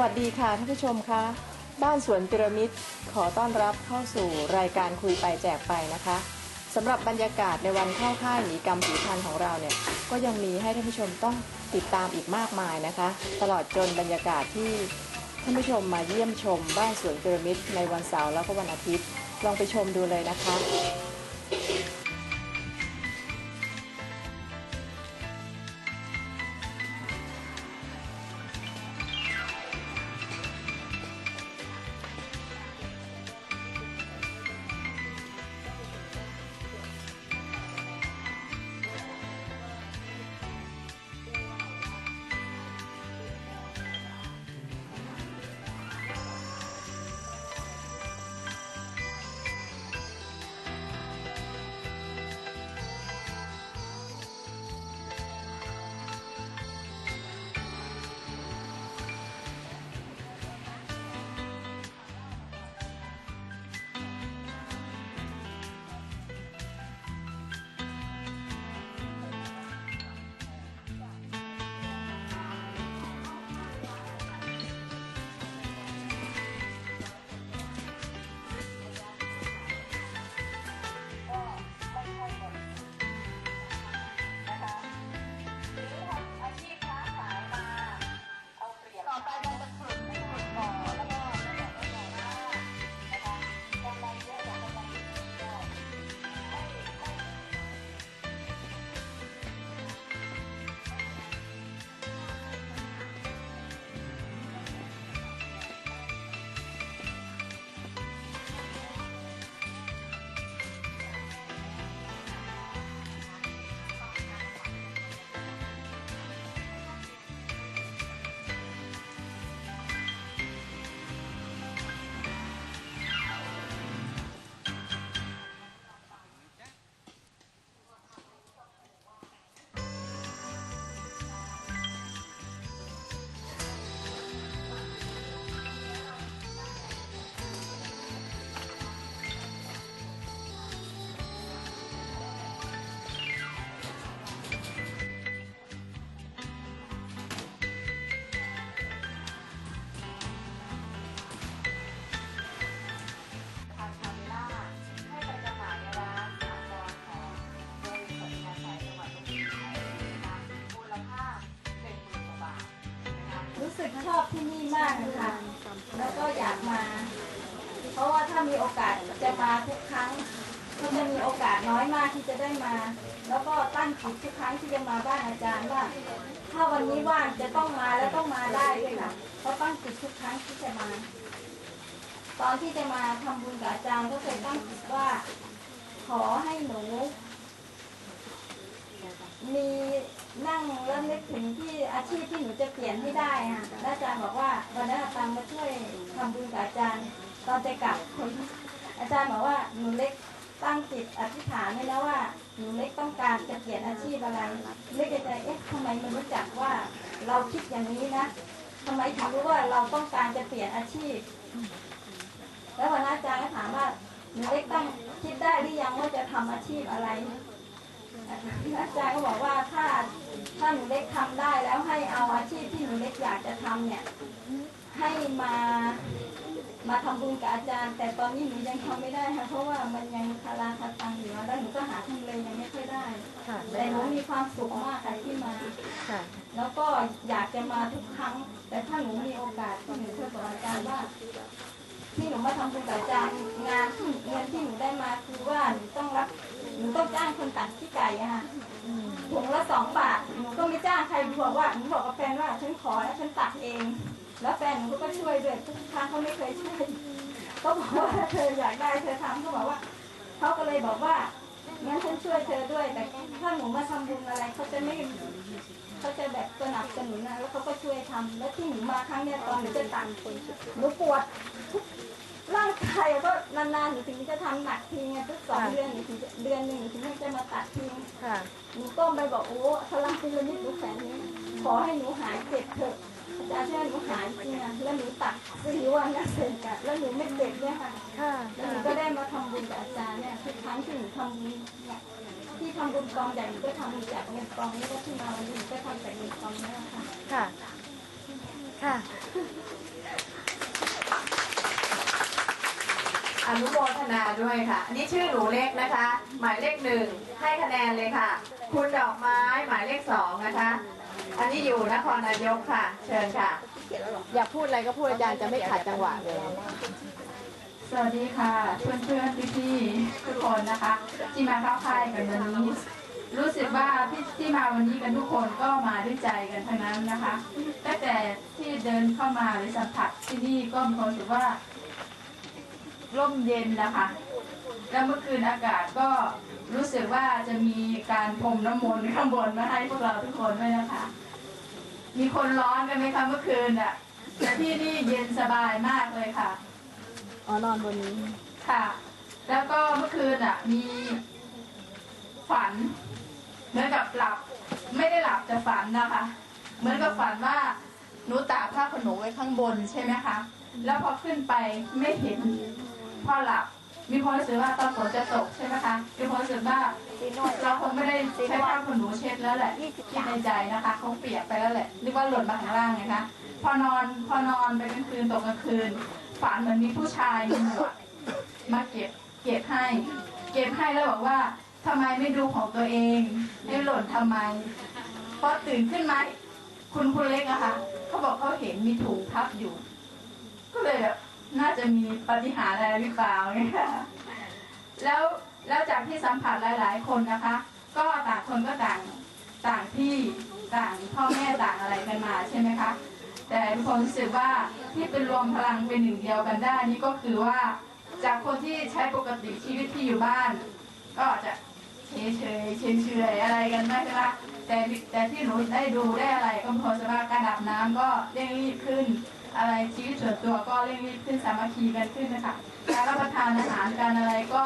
สวัสดีค่ะท่านผู้ชมคะบ้านสวนพีระมิดขอต้อนรับเข้าสู่รายการคุยไปแจกไปนะคะสำหรับบรรยากาศในวันเข้าค่ายหนีกรรมผีพันของเราเนี่ยก็ยังมีให้ท่านผู้ชมต้องติดตามอีกมากมายนะคะ ตลอดจนบรรยากาศที่ท่านผู้ชมมาเยี่ยมชมบ้านสวนพีระมิดในวันเสาร์แล้วก็วันอาทิตย์ ลองไปชมดูเลยนะคะ ชอบที่นี่มากนะคะ แล้วก็อยากมา เพราะว่าถ้ามีโอกาสจะมาทุกครั้งก็จะมีโอกาสน้อยมากที่จะได้มา แล้วก็ตั้งจิตทุกครั้งที่จะมาบ้านอาจารย์ว่า ถ้าวันนี้ว่างจะต้องมาแล้วต้องมาได้ด้วยค่ะเพราะตั้งจิตทุกครั้งที่จะมา ตอนที่จะมาทำบุญกับอาจารย์ก็เคยตั้งจิตว่า ขอให้หนู มีนั่งแล้วนึกถึงที่อาชีพที่หนูจะเปลี่ยนให้ได้ค่ะแล้วอาจารย์บอกว่าวันนั้นอาจารย์มาช่วยทำบุญกับอาจารย์ ตอนจะกลับอาจารย์บอกว่าหนูเล็กตั้งจิตอธิษฐานไว้แล้วว่าหนูเล็กต้องการจะเปลี่ยนอาชีพอะไรเล็กในใจเอ๊ะทำไมมันรู้จักว่าเราคิดอย่างนี้นะทำไมถึงรู้ว่าเราต้องการจะเปลี่ยนอาชีพ แล้ววันนั้นอาจารย์ก็ถามว่าหนูเล็กตั้งคิดได้หรือยังว่าจะทำอาชีพอะไร อาจารย์ก็บอกว่าถ้าถ้าหนูเล็กทำได้แล้วให้เอาอาชีพที่หนูเล็กอยากจะทำเนี่ย ให้มามาทำบุญกับอาจารย์ แต่ตอนนี้หนูยังทำไม่ได้ค่ะเพราะว่ามันยังคาราคาตังอยู่แล้วหนูก็หาทำเลยังไม่ค่อยได้ค่ะแต่หนูมีความสุขมากค่ะที่มาค่ะแล้วก็อยากจะมาทุกครั้ง แต่ถ้าหนูมีโอกาสที่หนูเคยบอกอาจารย์ว่า ที่หนูมาทำบุญกับอาจารย์งานที่เงินที่หนูได้มาคือว่าหนูต้องรับหนูต้องจ้างคนตัดขี้ไก่อะค่ะถุงละสองบาทหนูก็ไม่จ้างใครบอกว่าหนูบอกกับแฟนว่าฉันขอแล้วฉันตัดเอง แล้วแฟนหนูก็ช่วยด้วยทุกครั้งเขาไม่เคยช่วยก็บอกว่าเธออยากได้เธอทำเขาบอกว่าเขาก็เลยบอกว่า งั้นฉันช่วยเธอด้วยแต่ถ้าหนูมาทำบุญอะไรเขาจะไม่เขาจะแบบสนับสนุนนะแล้วเขาก็ช่วยทำแล้วที่หนูมาครั้งเนี้ยตอนหนูจะตัดหนูปวดทุกร่างกายก็นานๆหนูถึงจะทำหนักทีไงทุกสองเดือนหนูถึงจะเดือนหนึ่งหนูถึงจะมาตัดทีค่ะ หนูก้มไปบอกโอ้พลังพีระมิดหนูแสนนี้ขอให้หนูหายเจ็บเถอะ จารย์ช่วยหนูหายจริงอะแล้วหนูตัดสี่วันนะเสร็จกันแล้วหนูไม่เจ็บเนี่ยค่ะค่ะแล้วหนูก็ได้มาทำบุญกับอาจารย์เนี่ยทุกครั้งที่หนูทำบุญเนี่ยที่ทำบุญกองใหญ่หนูก็ทำจากเงินกองนี้ก็ที่มาวันนี้หนูก็ทำจากเงินกองนี้ค่ะ ค่ะ ค่ะ อนุโมทนาด้วยค่ะ อันนี้ชื่อหนูเล็กนะคะ หมายเลขหนึ่งให้คะแนนเลยค่ะ คุณดอกไม้หมายเลขสองนะคะ อันนี้อยู่นครนายกค่ะ เชิญค่ะ อยากพูดอะไรก็พูดอาจารย์จะไม่ขัดจังหวะเลย สวัสดีค่ะ เพื่อนเพื่อนพี่พี่ๆทุกคนนะคะ ที่มาเข้าค่ายกันวันนี้ รู้สึกว่าที่ที่มาวันนี้กันทุกคนก็มาด้วยใจกันทั้งนั้นนะคะตั้งแต่ที่เดินเข้ามาหรือสัมผัสที่นี่ก็มีความรู้สึกว่าร่มเย็นนะคะ แล้วเมื่อคืนอากาศก็ รู้สึกว่าจะมีการพรมน้ำมนต์ข้างบนมาให้พวกเราทุกคนด้วยนะคะ มีคนร้อนกันไหมคะเมื่อคืนอะแต่ที่นี่เย็นสบายมากเลยค่ะ อ๋อนอนบนนี้ ค่ะ แล้วก็เมื่อคืนอะ มีฝัน เหมือนกับหลับ ไม่ได้หลับแต่ฝันนะคะ เหมือนกับฝันว่าหนูตากผ้าขนหนูไว้ข้างบนใช่ไหมคะ แล้วพอขึ้นไปไม่เห็นพอหลับ มีความรู้สึกว่าตอนฝนจะตกใช่ไหมคะมีความรู้สึกว่าเราคงไม่ได้ใช้ผ้าขนหนูเช็ดแล้วแหละคิดในใจนะคะคงเปียกไปแล้วแหละนึกว่าหล่นมาข้างล่างไงคะพอนอนพอนอนไปกลางคืนตกกลางคืนฝันเหมือนมีผู้ชายมีหมวกมาเก็บเก็บให้ เก็บให้แล้วบอกว่าทำไมไม่ดูของตัวเองให้หล่นทำไมพอตื่นขึ้นมาคุณคุณเล็กอะค่ะเขาบอกเขาเห็นมีถุงทับอยู่ ก็เลยแบบน่า จะมีปฏิหารอะไรหรือเปล่าเนี่ยแล้วแล้วจากที่สัมผัสหลาย ๆ คนนะคะ ก็ต่างคนก็ต่างต่างที่ต่างพ่อแม่ต่างอะไรกันมาใช่ไหมคะแต่ทุกคนรู้สึกว่าที่เป็นรวมพลังเป็นหนึ่งเดียวกันได้นี่ก็คือว่าจากคนที่ใช้ปกติชีวิตที่อยู่บ้าน ก็จะเฉยเฉยเฉยเฉยอะไรกันไม่ใช่ไหมแต่แต่ที่หนูได้ดูได้อะไรก็พอสภาพการดับน้ำก็เร่งรีบขึ้น อะไรชีวิตส่วนตัวก็เร่งรีบขึ้นสามัคคีกันขึ้นนะคะการรับประทานอาหารการอะไรก็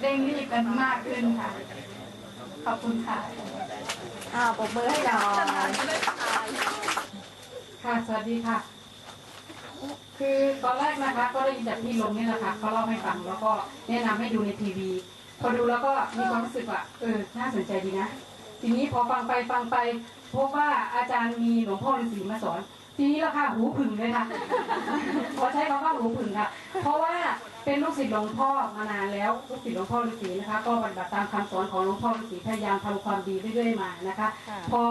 เร่งรีบกันมากขึ้นค่ะ ขอบคุณค่ะอ้าวปรบมือให้หน่อยค่ะสวัสดีค่ะ คือตอนแรกนะคะ ก็ได้ยินจากพี่ลงนี่แหละค่ะเขาเล่าให้ฟังแล้วก็แนะนำให้ดูในทีวี พอดูแล้วก็มีความรู้สึกว่าเออน่าสนใจดีนะ ทีนี้พอฟังไปฟังไปพบว่าอาจารย์มีหลวงพ่อฤาษีมาสอน ทีนี้ราคาหูผึ่งเลยค่ะขอใช้คำว่าหูผึ่งค่ะ เพราะว่าเป็นลูกศิษย์หลวงพ่อมานานแล้วลูกศิษย์หลวงพ่อฤาษีนะคะ ก็ปฏิบัติตามคำสอนของหลวงพ่อฤาษีพยายามทำความดีเรื่อยๆมานะคะ พอ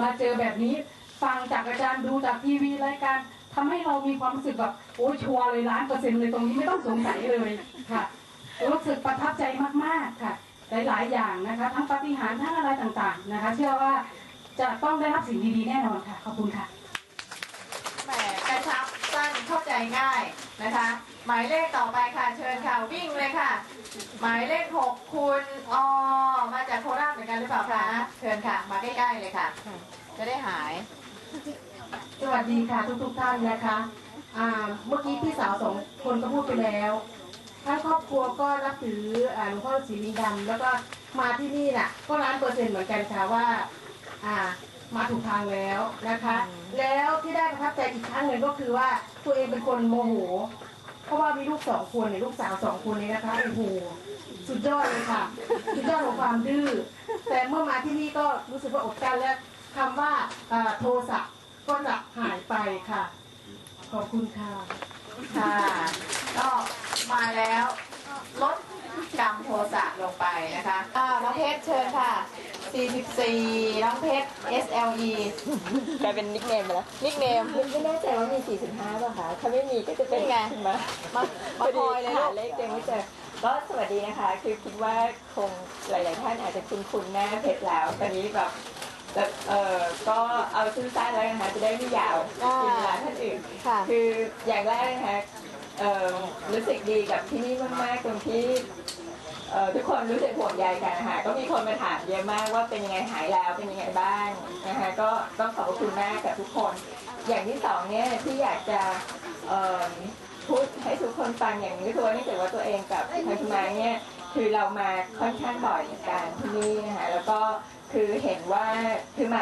มาเจอแบบนี้ฟังจากอาจารย์ดูจากทีวีรายการทำให้เรามีความรู้สึกแบบโอ้ยชัวร์เลยล้านเปอร์เซ็นต์เลยตรงนี้ไม่ต้องสงสัยเลยค่ะรู้สึกประทับใจมากๆค่ะ หลายๆอย่างนะคะ ทั้งปาฏิหารย์ทั้งอะไรต่างๆนะคะ เชื่อว่าจะต้องได้รับสิ่งดีๆแน่นอนค่ะขอบคุณค่ะแห มกระชับสั้นเข้าใจง่ายนะคะ หมายเลขต่อไปค่ะเชิญค่ะวิ่งเลยค่ะ หมายเลขหกคุณอมาจากโคราชเหมือนกันหรือเปล่าคะเชิญค่ะ มาใกล้ๆเลยค่ะ จะได้หาย สวัสดีค่ะทุกทุกๆท่านนะคะอ่าเมื่อกี้พี่สาวสองคนก็พูดไปแล้วทั้งครอบครัวก็นับถืออ่าหลวงพ่อศรีลิงดำแล้วก็มาที่นี่น่ะ ก็ล้านเปอร์เซ็นต์เหมือนกันค่ะว่า อ่า มาถูกทางแล้วนะคะ แล้วที่ได้ประทับใจอีกครั้งหนึ่งก็คือว่าตัวเองเป็นคนโมโห เพราะว่ามีลูกสองคนเนี่ยลูกสาวสองคนนี้นะคะโอ้โหสุดยอดเลยค่ะ สุดยอดของความดื้อแต่เมื่อมาที่นี่ก็รู้สึกว่าอดกลั้นและคำว่าอ่าโทสะก็จะหายไปค่ะ ขอบคุณค่ะค่ะก็มาแล้วลดกรรมโทสะลงไปนะคะอ้าวน้องเพชรเชิญค่ะ 44 น้องเพชร SLE กลายเป็นนิกเนมไปแล้วนิกเนมไม่แน่ใจว่ามี 45ป่ะคะ ถ้าไม่มีก็จะเป็นเป็นไงมามามาคอยเลยหาลูกเลขยังไม่เจอก็สวัสดีนะคะ คือคิดว่าคงหลาย ๆ ท่านอาจจะคุ้นคุ้นๆหน้าเพชรแล้ว ตอนนี้แบบแบบเออก็เอาสั้นๆแล้วนะคะ จะได้ไม่ยาวอ่ากินเวลาท่านอื่นค่ะคืออย่างแรกนะคะเอ่อรู้สึกดีกับที่นี่มากๆตรงที่เอ่อ ทุกคนรู้สึกห่วงใยกันนะคะก็มีคนมาถามเยอะมากว่าเป็นยังไงหายแล้วเป็นยังไงบ้างนะคะก็ต้องขอบคุณมากกับทุกคน อย่างที่สองเนี่ยที่อยากจะพูดให้ทุกคนฟังอย่างนี้คือว่าเนื่องจากว่าตัวเองกับทางคุณมาเนี่ยคือเรามาค่อนข้างบ่อยเหมือนกันที่นี่นะคะแล้วก็คือเห็นว่าคือมา